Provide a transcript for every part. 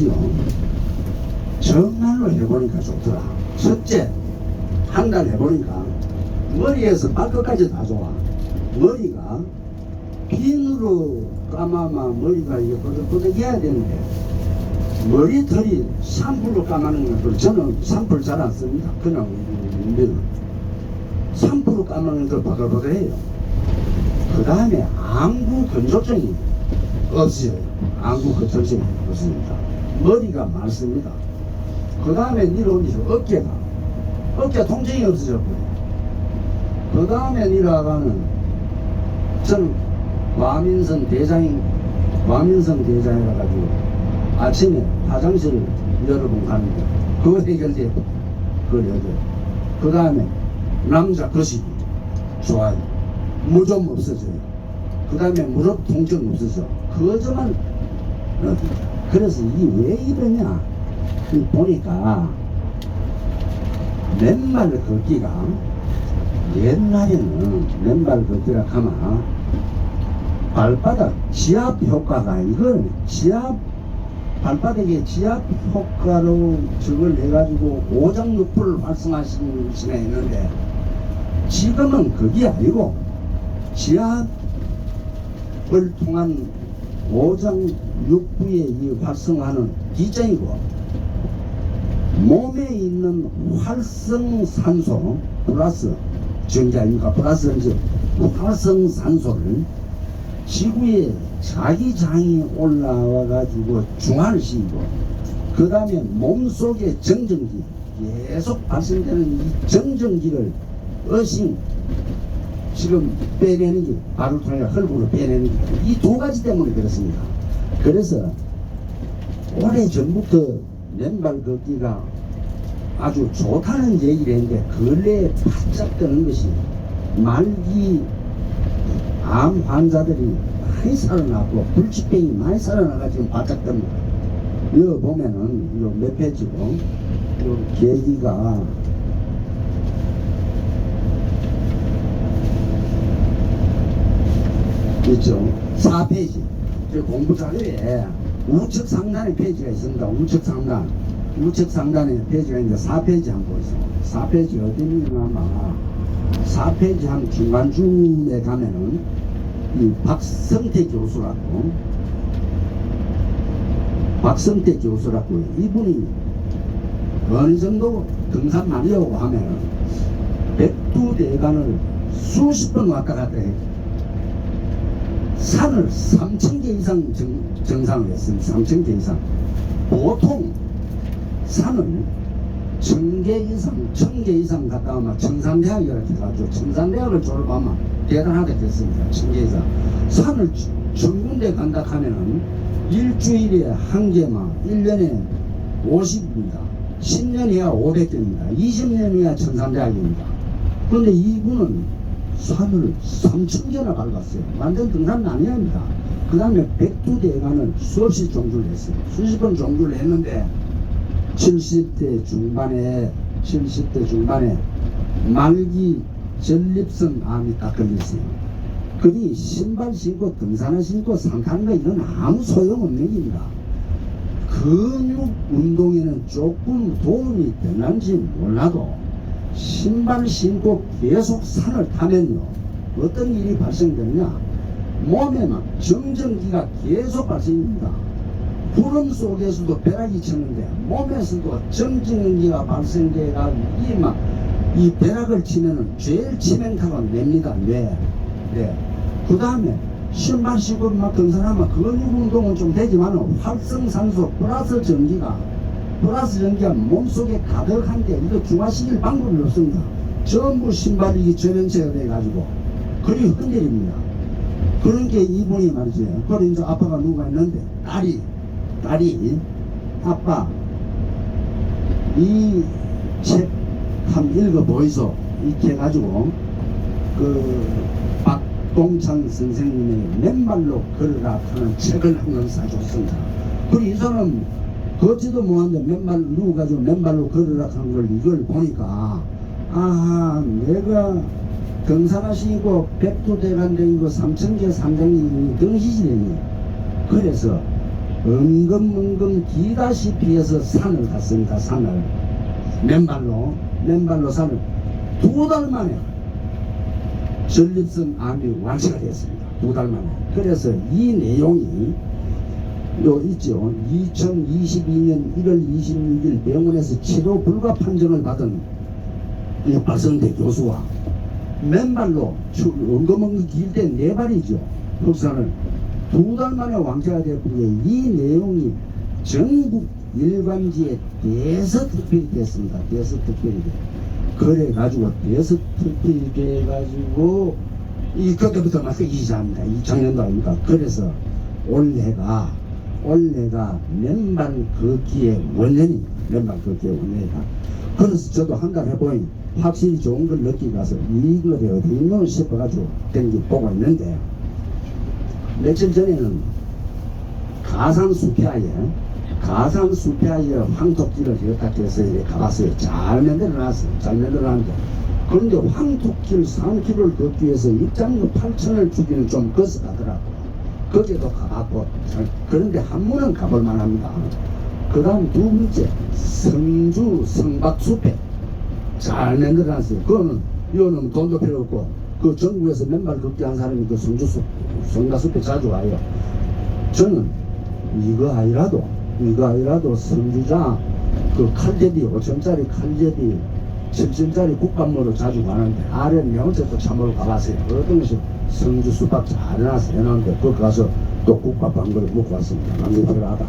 좋지요. 정말로 해보니까 좋더라. 첫째, 한 달 해보니까 머리에서 발끝까지 다 좋아. 머리가 핀으로 감아만 머리가 이게 뽀득뽀득해야 되는데 머리털이 샴푸로 감아는 것들 저는 샴푸를 잘안 씁니다. 그냥 밀 샴푸로 감아는 걸 바글바글해요. 그 다음에 안구 건조증이 없어요. 안구 건조증이 없습니다. 머리가 많습니다. 그 다음에 내려오면서 어깨가 어깨 통증이 없어졌고요. 그 다음에 내려가는 저는 과민성 대장인 과민성 대장이라 가지고 아침에 화장실 여러 번 가는데 그거 해결돼요. 그걸 해결. 그 다음에 남자 거시기 좋아요. 무좀 없어져요. 그 다음에 무릎 통증 없어져. 그거만 어, 그래서 이게 왜 이러냐? 이 보니까 맨발 걷기가 옛날에는 맨발 걷기라 하면 발바닥 지압 효과가 이걸 지압 발바닥에 지압 효과로 저걸 해가지고 오장육부를 활성화시키는 수가 있는데 지금은 그게 아니고 지압을 통한 오장 육부의 이 활성화는 기전이고 몸에 있는 활성산소 플러스 전자입니까 플러스 이제 활성산소를 지구에 자기 장이 올라와 가지고 중화를 시키고 그 다음에 몸속에 정전기 계속 발생되는 이 정전기를 어신 지금 빼내는 게 통해 혈구로 빼내는 게 이 두 가지 때문에 그렇습니다. 그래서 오래 전부터 맨발 걷기가 아주 좋다는 얘기를 했는데 근래에 바짝 뜨는 것이 말기 암 환자들이 많이 살아나고 불치병이 많이 살아나가 지금 바짝 뜹니다. 이거 보면은 몇 페이지고 이 계기가 있죠. 4페이지. 공부 자료에 우측 상단에 페이지가 있습니다. 우측 상단. 우측 상단에 페이지가 있는데 4페이지 한번 보세요. 4페이지 어디 있냐면 4페이지 한 중간중에 가면은 이 박성태 교수라고 박성태 교수라고 이분이 어느 정도 등산 많이 오고 하면은 백두대간을 수십 번 왔다 갔다 해 산을 3천 개 이상 정, 정상을 했습니다. 3천 개 이상. 보통 산을 천개 이상, 천 개 이상 갔다 오면 청산대학이라고 해가지고 청산대학을 졸업하면 대단하게 됐습니다. 천 개 이상. 산을 천 군데 간다 하면은 일주일에 한 개만, 1년에 50입니다. 10년이야 500개입니다. 20년이야 청산대학입니다. 그런데 이분은 산을 3천 개나 밟았어요. 완전 등산은 아니합니다. 그 다음에 백두대간을 수없이 종주를 했어요. 수십 번 종주를 했는데 70대 중반에 70대 중반에 말기 전립선 암이 딱 걸렸어요. 그니 신발 신고 등산을 신고 산 타는 거 이건 아무 소용없는 일입니다. 근육 운동에는 조금 도움이 되는지 몰라도 신발 신고 계속 산을 타면요 어떤 일이 발생되느냐 몸에 막 정전기가 계속 발생됩니다 구름 속에서도 벼락이 치는데 몸에서도 정전기가 발생돼가 이막이 벼락을 치면은 제일 치명타가 냅니다 뇌. 네. 그 다음에 신발 신고 막 등산하면 근육 운동은 좀 되지만 활성산소 플러스 전기가 플러스 전기가 몸속에 가득한데 이거 중화시킬 방법이 없습니다. 전부 신발이 전형체가 돼가지고 그리 흔들립니다. 그런 게 이분이 말이죠. 그래 이제 아빠가 누가 있는데 딸이 딸이 아빠 이 책 한 읽어 보이소 이렇게 해가지고 그 박동창 선생님의 맨발로 걸으라 하는 책을 한 권 사줬습니다. 그리고 이 사람 걷지도 못하는데 맨발 누구 가지고 맨발로 걸으라 하는 걸 이걸 보니까 아 내가 등산하시고 백두대간댕이고 삼천개 삼장이 등시시대니 그래서 은근은근 기다시피 해서 산을 갔습니다. 산을 맨발로 맨발로 산을 두 달 만에 전립선 암이 완치가 됐습니다. 두 달 만에. 그래서 이 내용이 요 있죠. 2022년 1월 26일 병원에서 치료 불가 판정을 받은 이 박성대 교수와 맨발로 은검은 길때 네 발이죠. 흑산을 두 달 만에 왕자가 됐고요. 이 내용이 전국 일관지에 대서특필이 됐습니다. 대서특필이 돼. 그래가지고 대서특필이 돼가지고 이 그때부터 막 이사합니다. 2000년도 아닙니까? 그래서 올해가 올해가 맨발 걷기의 원년이 맨발 걷기의 원년이다. 그래서 저도 한달 해보니 확실히 좋은 걸 느끼고 가서 이거에 어디 있노 싶어가지고 댕기 보고 있는데 며칠 전에는 가상 수피아에 가상 수피아에 황토끼를 제가 해서 이렇게 가봤어요. 잘 만들어놨어요. 잘 만들어놨는데 그런데 황토끼를 3km를 걷기 위해서 입장료 8천을 주기는 좀 거스 가더라고. 거기도 가봤고 잘- 그런데 한 번은 가볼 만합니다. 그 다음 두 번째 성주 성박숲에 잘 만들어놨어요. 그거는 이거는 돈도 필요 없고 그 전국에서 맨발 걷기 한 사람이 그 성주숲 성가숲에 자주 와요. 저는 이거 아니라도 이거 아니라도 성주자 그 칼제비 5천짜리 칼제비 7천짜리 국밥으로 자주 가는데 아래 명절도 참으로 가봤어요. 어떤 것이 성주 수박 잘 해놨어 해놨는데 거기 가서 또 국밥 한 그릇 먹고 왔습니다. 남들 필요하다.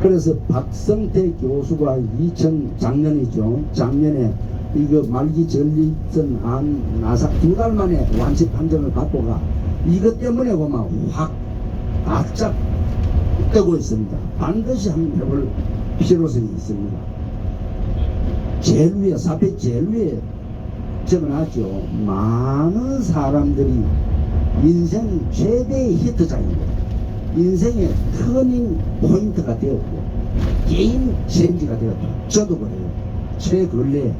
그래서 박성태 교수가 2000 작년이죠. 작년에 이거 말기 전립선 암 나사 두 달 만에 완치 판정을 받고 가 이것 때문에 보면 확 바짝 뜨고 있습니다. 반드시 한번 해볼 필요성이 있습니다. 제일 위에 사표 제일 위에 적어놨죠. 많은 사람들이 인생 최대의 히트작입니다. 인생의 터닝 포인트가 되었고 게임 체인지가 되었다. 저도 그래요. 최근래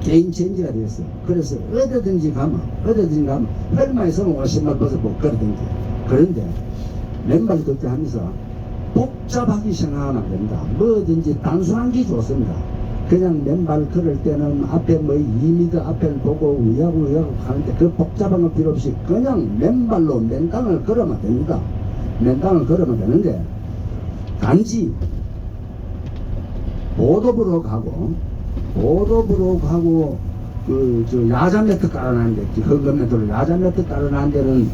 게임 체인지가 되었어요. 그래서 어디든지 가면 어디든지 가면 헬마 있으면 옷신발 벗어보고 그러든지 그런데 맨발 걷기 하면서 복잡하게 생각하면 안 된다. 뭐든지 단순한 게 좋습니다. 그냥 맨발 걸을 때는 앞에 뭐 2m 앞을 보고 위하고 위하고 가는데 그 복잡한 거 필요 없이 그냥 맨발로 맨땅을 걸으면 됩니다. 맨땅을 걸으면 되는데 단지 보도부로 가고 보도부로 가고 그 저 야자 매트 깔아놨는데 흑금 매트로 야자 매트 깔아놨는 데는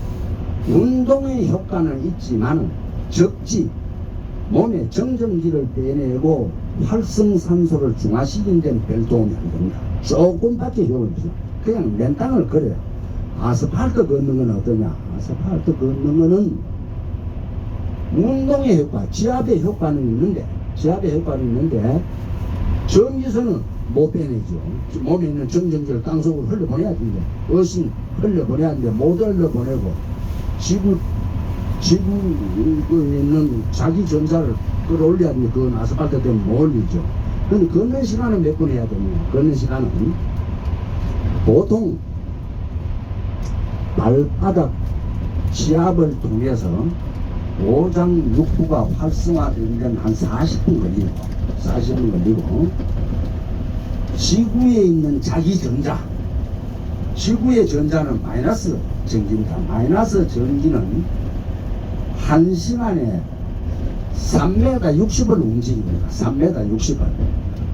운동의 효과는 있지만 적지 몸의 정전기를 빼내고 활성산소를 중화시키는 데는 별 도움이 안 됩니다. 조금밖에 효과가 없어요. 그냥 맨땅을 걸어요. 아스팔트 걷는 건 어떠냐? 아스팔트 걷는 거는 운동의 효과, 지압의 효과는 있는데, 지압의 효과는 있는데, 전기선은 못 빼내죠. 몸에 있는 정전기를 땅속으로 흘려보내야 되는데, 어신 흘려보내야 하는데, 못 흘려보내고, 지구, 지구에 있는 자기 전자를 끌어올려야 되는데, 그건 아스팔트 때문에 못 올리죠. 근데 걷는 시간은 몇 분 해야 됩니까? 걷는 시간은 보통 발바닥 지압을 통해서 오장 육부가 활성화되는 데는 한 40분 걸리고 40분 걸리고 지구에 있는 자기 전자 지구의 전자는 마이너스 전기입니다 마이너스 전기는 한 시간에 3m 60을 움직입니다 3m 60을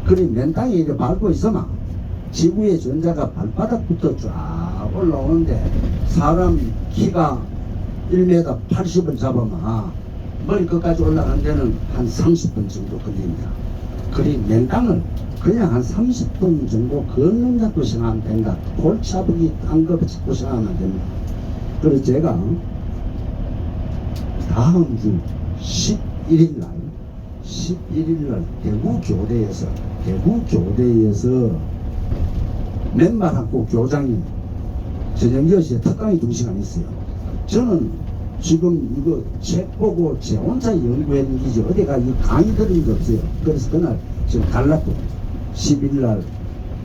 그리 맨 땅에 이렇게 밟고 있으면 지구의 전자가 발바닥부터 쫙 올라오는데 사람 키가 1m 80을 잡으면 아, 머리 끝까지 올라가는 데는 한 30분 정도 걸립니다. 그리 맨땅을 그냥 한 30분 정도 걷는 잡고 생각하면 된다. 골치 아프기 딴거 잡고 생각하면 안 됩니다. 그래서 제가 다음 주 11일 날 11일 날 대구 교대에서 대구 교대에서 맨발하고 교장이 저녁 10시에 특강이 2시간 있어요. 저는 지금 이거 책 보고 제 혼자 연구한 일이지 어디 가 이 강의 들은 게 없어요. 그래서 그날 지금 갈라고 11일 날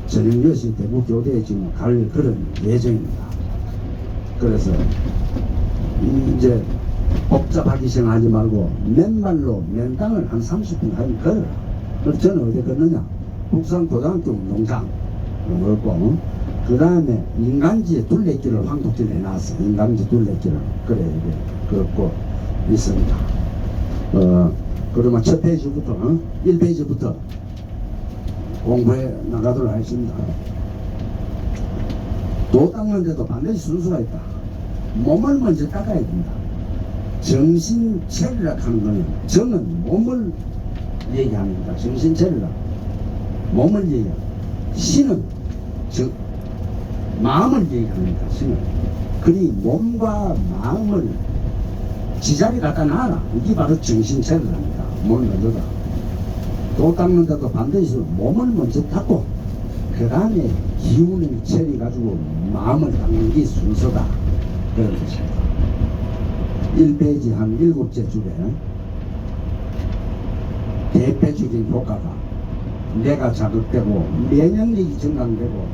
저녁 10시 대구 교대에 지금 갈 그런 예정입니다. 그래서 이 이제 복잡하게 생각하지 말고 맨발로 맨땅을 한 30분 하면 걸어라. 그래서 저는 어디 걷느냐? 북산고등학교 운동장 걷고 그 다음에 인간지에 둘레길을 황독질 해놨어. 인간지 둘레길을 그래 이렇게 걷고 있습니다. 어 그러면 첫 페이지부터 어? 1페이지부터 공부해 나가도록 하겠습니다. 도 닦는데도 반드시 순서가 있다. 몸을 먼저 닦아야 된다. 정신 체리라 하는 거는 정은 몸을 얘기합니다. 정신 체리라. 몸을 얘기합니다. 신은 정, 마음을 얘기합니다. 신은. 그리 몸과 마음을 지자리 갖다 놔라. 이게 바로 정신 체리랍니다. 몸을 먼저다. 도 닦는데도 반드시 몸을 먼저 닦고 그 다음에 기운을 체리 가지고 마음을 닦는 게 순서다. 그런 것입니다. 1페이지 한 일곱째 줄에 대표적인 효과가 뇌가 자극되고 면역력이 증강되고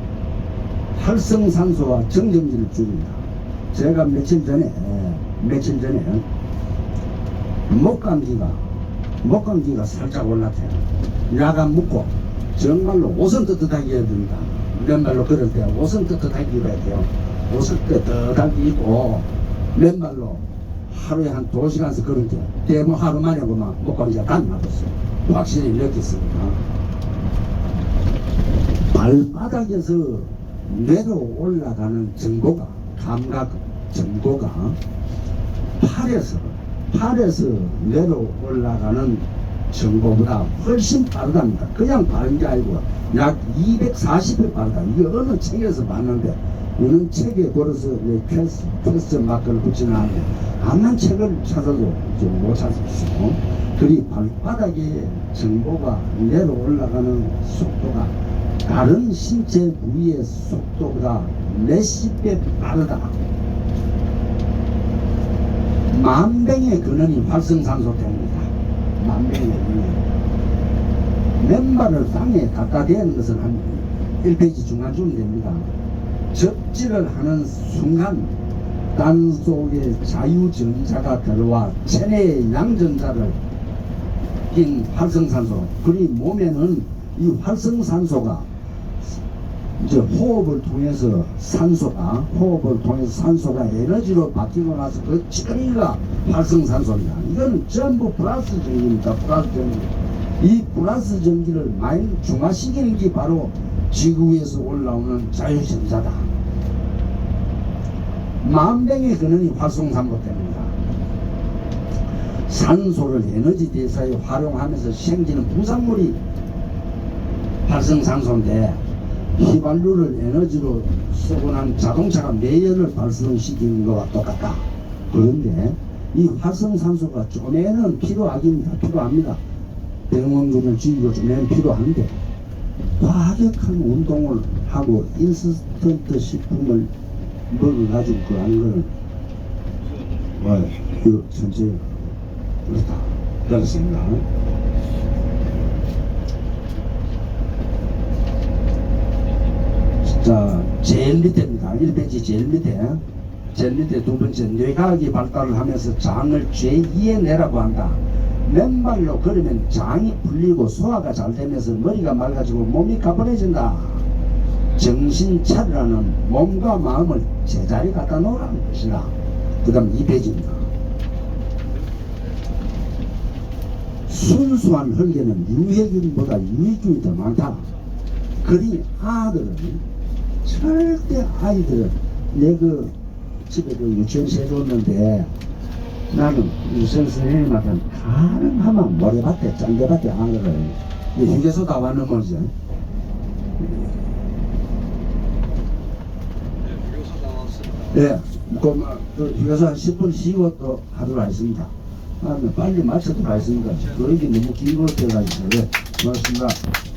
활성산소와 정전기를 줄인다. 제가 며칠 전에 며칠 전에 목감기가 목감기가 살짝 올랐대요. 야간 묻고 정말로 옷은 떳떳하게 해야 된다. 맨발로 걸을 때 옷은 떳떳하게 입어야 돼요. 옷을 떳떳하게 입고 맨발로 하루에 한 두 시간씩 걸을 때 대모 하루 만에 목감기가 다 나갔어요. 확실히 느꼈습니다. 발바닥에서 뇌로 올라가는 정보가 감각 정보가 팔에서 팔에서 뇌로 올라가는 정보보다 훨씬 빠르답니다. 그냥 빠른 게 아니고 약 240배 빠르다. 이게 어느 책에서 봤는데 어느 책에 걸어서 퀘스, 퀘스트 마크를 붙이는 않는데 암만 책을 찾아도 좀못 찾으시고 그리 발바닥에 정보가 뇌로 올라가는 속도가 다른 신체 부위의 속도보다 몇십 배 빠르다. 만병의 근원이 활성산소 때문이다. 만병의 근원. 맨발을 땅에 갖다 대는 것은 한 1페이지 중간쯤 됩니다. 접지를 하는 순간 딴 속에 자유전자가 들어와 체내의 양전자를 낀 활성산소. 그리 몸에는 이 활성산소가 이제 호흡을 통해서 산소가 호흡을 통해서 산소가 에너지로 바뀌고 나서 그 찌꺼기가 활성산소입니다. 이거는 전부 플러스 전기입니다. 플러스 전기. 이 플러스 전기를 많이 중화시키는 게 바로 지구에서 올라오는 자유전자다. 만병의 근원이 활성산소 때문이다. 산소를 에너지 대사에 활용하면서 생기는 부산물이 활성산소인데 휘발유를 에너지로 쓰고 난 자동차가 매연을 발생시키는 것과 똑같다. 그런데 이 활성산소가 좀에는 필요하긴 필요합니다. 병원군을 좀에는 필요한데 과격한 운동을 하고 인스턴트 식품을 먹어가지고 그 거는 와, 이거 전체 그렇다. 그렇습니다. 자, 제일 밑에입니다. 1페이지 제일 밑에. 제일 밑에 두 번째, 뇌과학이 발달을 하면서 장을 제2의 뇌라고 한다. 맨발로 걸으면 장이 풀리고 소화가 잘 되면서 머리가 맑아지고 몸이 가뿐해진다. 정신 차리라는 몸과 마음을 제자리 갖다 놓으라는 것이다. 그 다음 2페이지입니다. 순수한 혈계는 유해균보다 유해균이 더 많다. 그리 아들은 절대 아이들은 내 그 집에 그 유치원시 해줬는데 나는 유치원 선생님한테 가능하면 모래밭에 짠개밭에 안 그래 휴게소 다 왔는 거지? 예, 그, 그 휴게소 한 10분 쉬고 또 하도록 하겠습니다. 아, 빨리 마치도록 하겠습니다. 그런 게 너무 긴것 같아가지고 네, 고맙습니다